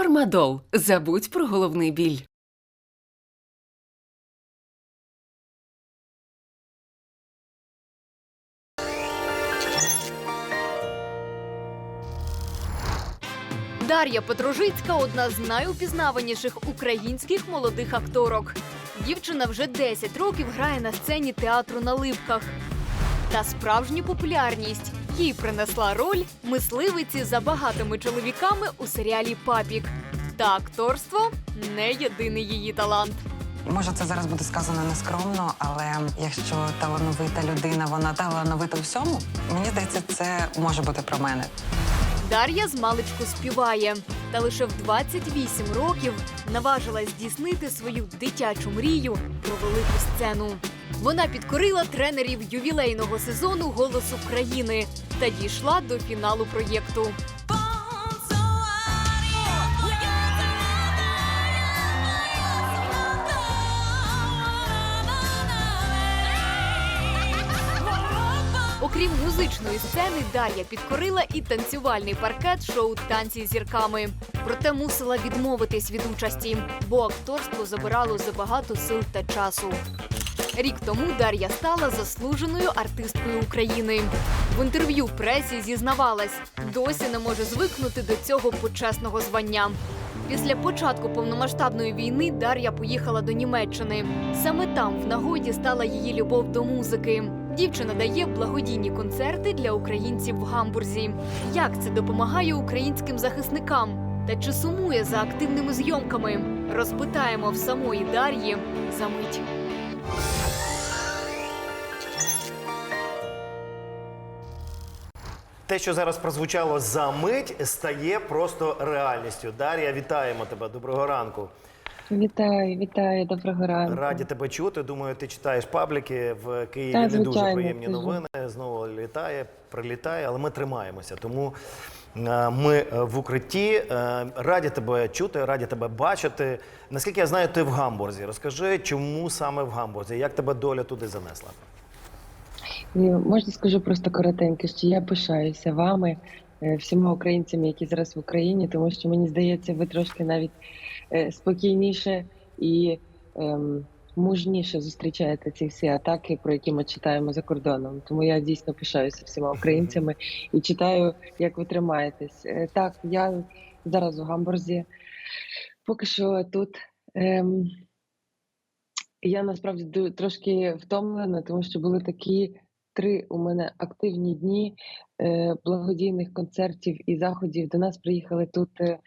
Фармадол. Забудь про головний біль. Дар'я Петрожицька одна з найупізнаваніших українських молодих акторок. Дівчина вже 10 років грає на сцені театру на липках. Та справжню популярність їй принесла роль мисливиці за багатими чоловіками у серіалі Папік. Та акторство не єдиний її талант. Може, це зараз буде сказано нескромно, але якщо талановита людина, вона талановита у всьому, мені здається, це може бути про мене. Дар'я з маличку співає, та лише в 28 років наважилась здійснити свою дитячу мрію про велику сцену. Вона підкорила тренерів ювілейного сезону Голос України та дійшла до фіналу проєкту. Окрім музичної сцени, Дар'я підкорила і танцювальний паркет шоу Танці з зірками. Проте мусила відмовитись від участі, бо акторство забирало забагато сил та часу. Рік тому Дар'я стала заслуженою артисткою України. В інтерв'ю пресі зізнавалась, досі не може звикнути до цього почесного звання. Після початку повномасштабної війни Дар'я поїхала до Німеччини. Саме там в нагоді стала її любов до музики. Дівчина дає благодійні концерти для українців в Гамбурзі. Як це допомагає українським захисникам? Та чи сумує за активними зйомками? Розпитаємо в самої Дар'ї за мить. Те, що зараз прозвучало за мить, стає просто реальністю. Дар'я, вітаємо тебе. Доброго ранку. Вітаю, вітаю, доброго ранку. Раді тебе чути. Думаю, ти читаєш пабліки в Києві. Так, не дуже приємні сижу. новини. Знову літає, прилітає, але ми тримаємося. Тому е, ми е, в укритті. Е, Раді тебе чути, раді тебе бачити. Наскільки я знаю, ти в Гамбурзі. Розкажи, чому саме в Гамбурзі? Як тебе доля туди занесла? І Можна скажу просто коротенько, що я пишаюся вами, е, всіма українцями, які зараз в Україні, тому що мені здається, ви трошки навіть е, спокійніше і ем, мужніше зустрічаєте ці всі атаки, про які ми читаємо за кордоном. Тому я дійсно пишаюся всіма українцями і читаю, як ви тримаєтесь. Е, Так, я зараз у Гамбурзі. Поки що тут. Ем, я насправді трошки втомлена, тому що були такі три у мене активні дні е, благодійних концертів і заходів. До нас приїхали тут е,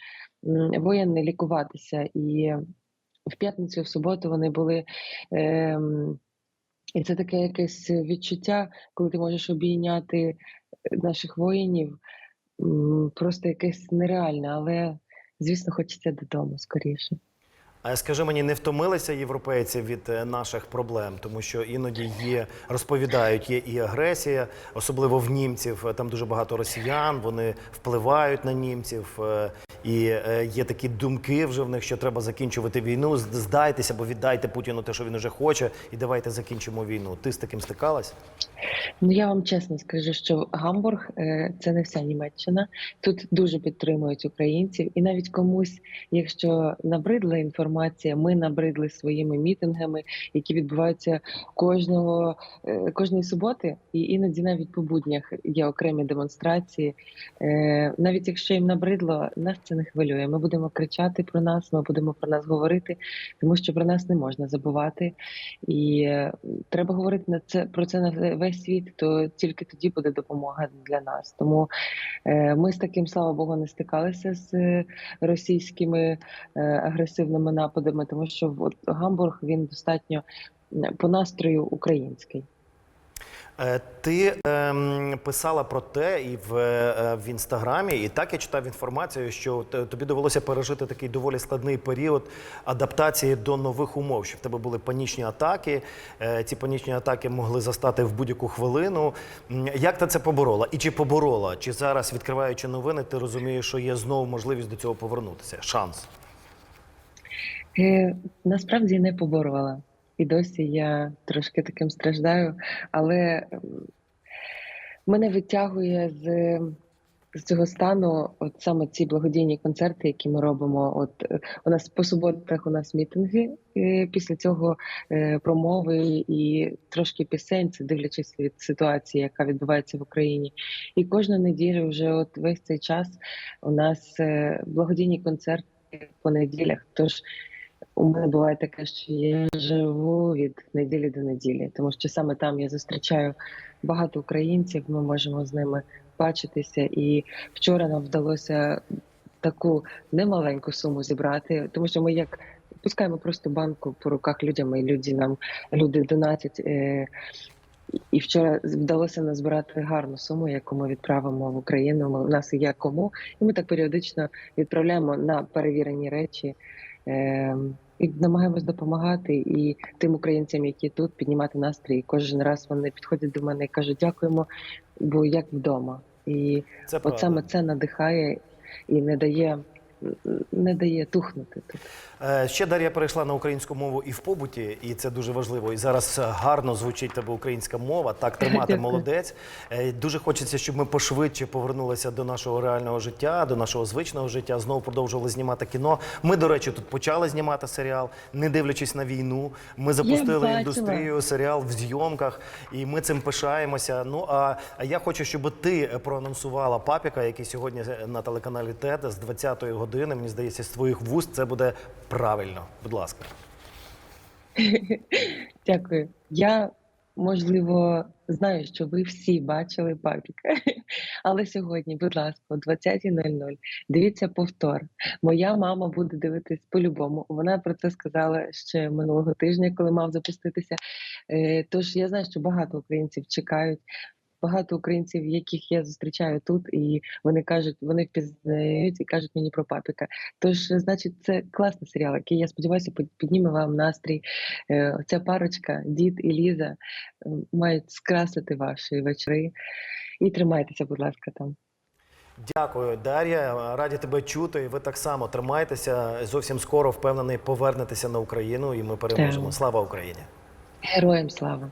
воєнні лікуватися, і в п'ятницю, в суботу вони були. ем, і це таке якесь відчуття, коли ти можеш обійняти наших воїнів, просто якесь нереальне, але звісно, хочеться додому скоріше. А скажи мені, не втомилися європейці від е, наших проблем, тому що іноді є, розповідають, є і агресія, особливо в німців. е, Там дуже багато росіян, вони впливають на німців, е, і є такі думки вже в них, що треба закінчувати війну. Здайтеся, або віддайте Путіну те, що він уже хоче, і давайте закінчимо війну. Ти з таким стикалась? Ну я вам чесно скажу, що Гамбург це не вся Німеччина. Тут дуже підтримують українців, і навіть комусь, якщо набридла інформація, ми набридли своїми мітингами, які відбуваються кожного е, кожної суботи, і іноді навіть по буднях є окремі демонстрації. Е, Навіть якщо їм набридло, нас це не хвилює. Ми будемо кричати про нас, ми будемо про нас говорити, тому що про нас не можна забувати. І е, треба говорити на це про це на весь світ, то тільки тоді буде допомога для нас. Тому ми з таким, слава Богу, не стикалися з російськими агресивними нападами, тому що от Гамбург він достатньо по настрою український. Е, Ти ем, писала про те і в, е, в інстаграмі, і так я читав інформацію, що тобі довелося пережити такий доволі складний період адаптації до нових умов. Що в тебе були панічні атаки. е, Ці панічні атаки могли застати в будь-яку хвилину. Як ти це поборола? І чи поборола? Чи зараз, відкриваючи новини, ти розумієш, що є знову можливість до цього повернутися? Шанс. Е, насправді не поборювала. І досі я трошки таким страждаю, але мене витягує з з цього стану, от саме ці благодійні концерти, які ми робимо. От е, у нас по суботах у нас мітинги, е, після цього е, промови і трошки пісень, це дивлячись від ситуації, яка відбувається в Україні. І кожну неділю, вже от весь цей час у нас благодійні концерти по неділях. Тож у мене буває таке, що я живу від неділі до неділі, тому що саме там я зустрічаю багато українців. Ми можемо з ними бачитися. І вчора нам вдалося таку немаленьку суму зібрати, тому що ми як пускаємо просто банку по руках людям, і люди нам люди донатять. Е, і вчора вдалося назбирати гарну суму, яку ми відправимо в Україну. У нас є кому, і ми так періодично відправляємо на перевірені речі. Е, і намагаємось допомагати і тим українцям, які тут піднімати настрій. Кожен раз вони підходять до мене і кажуть, дякуємо, бо як вдома. І Це от правда. саме це надихає і не дає, не дає тухнути тут. Е, Ще Дар'я перейшла на українську мову і в побуті, і це дуже важливо. І зараз гарно звучить тебе українська мова. Так тримати молодець. Е, Дуже хочеться, щоб ми пошвидше повернулися до нашого реального життя, до нашого звичного життя. Знову продовжували знімати кіно. Ми, до речі, тут почали знімати серіал, не дивлячись на війну. Ми запустили індустрію серіал в зйомках, і ми цим пишаємося. Ну а я хочу, щоб ти проанонсувала папіка, який сьогодні на телеканалі ТЕТ з 20-ї години. Мені здається, з твоїх вуст це буде правильно. Будь ласка. Дякую. Я можливо знаю, що ви всі бачили папіка. Але сьогодні, будь ласка, о 20.00 дивіться повтор. Моя мама буде дивитись по-любому. Вона про це сказала ще минулого тижня, коли мав запуститися. Е, Тож я знаю, що багато українців чекають. Багато українців, яких я зустрічаю тут, і вони кажуть, вони впізнають і кажуть мені про папіка. Тож, значить, це класний серіал, який я сподіваюся підніме вам настрій. Е, Ця парочка, дід і Ліза, е, мають скрасити ваші вечори. І тримайтеся, будь ласка, там. Дякую, Дар'я. Раді тебе чути. І ви так само тримайтеся. Зовсім скоро впевнений повернетеся на Україну, і ми переможемо. Слава Україні! Героям слава!